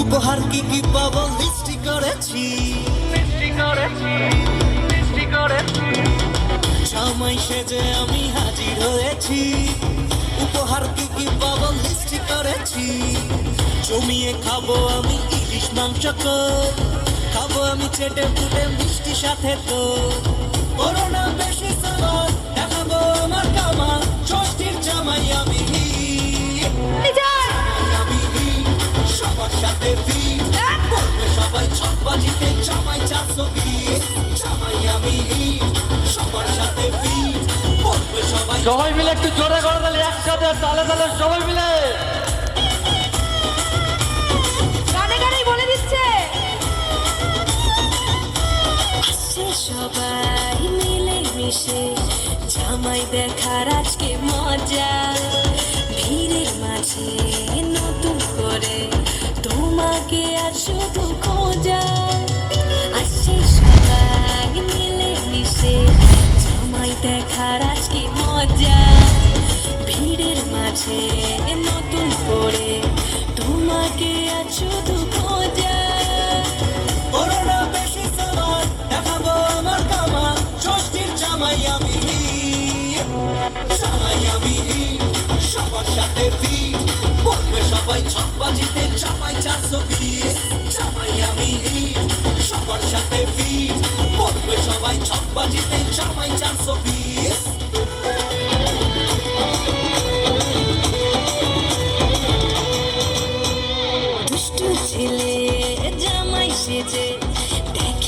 উপহার কি কি পাবো লিস্টি করেছি। জামাই সেজে আমি হাজির হয়েছি। উপহার কি কি পাবো লিস্টি করেছি। জমিয়ে খাব আমি ইলিশ মাংস খাব আমি চেটে পুটে মিষ্টি সাথে তো। সবাই সবাই মিলে একটু জোরে করে তাহলে একসাথে তালে তালে সবাই মিলে। গানে গানেই বলে দিচ্ছে। সবাই মিলে মিশে জামাই দেখার আজকে মজা। ভিড়ের মাঝে নতুন করে তোমাকে আর শুধু খোঁজা। দেখার আজকে মজা। ভিড়ের মাঝে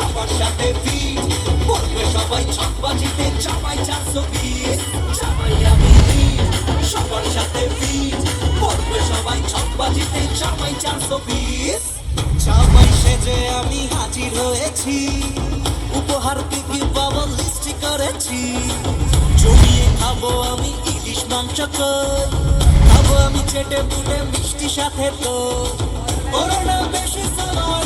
সবার সাথে ভিড় সবাই ছকবাজিতে জামাই চারশো জামাই আমি সবার সাথে ভিড় সবাই ছকবাজিতে জামাই চারশো জামাই সেজে আমি হাজির হয়েছি। উপহার কি কি পাবো লিস্টি করেছি। জমিয়ে খাব আমি ইলিশ মাংস খাব আমি চেটে পুটে মিষ্টি সাথে তো করোনা বেশি দেখাবো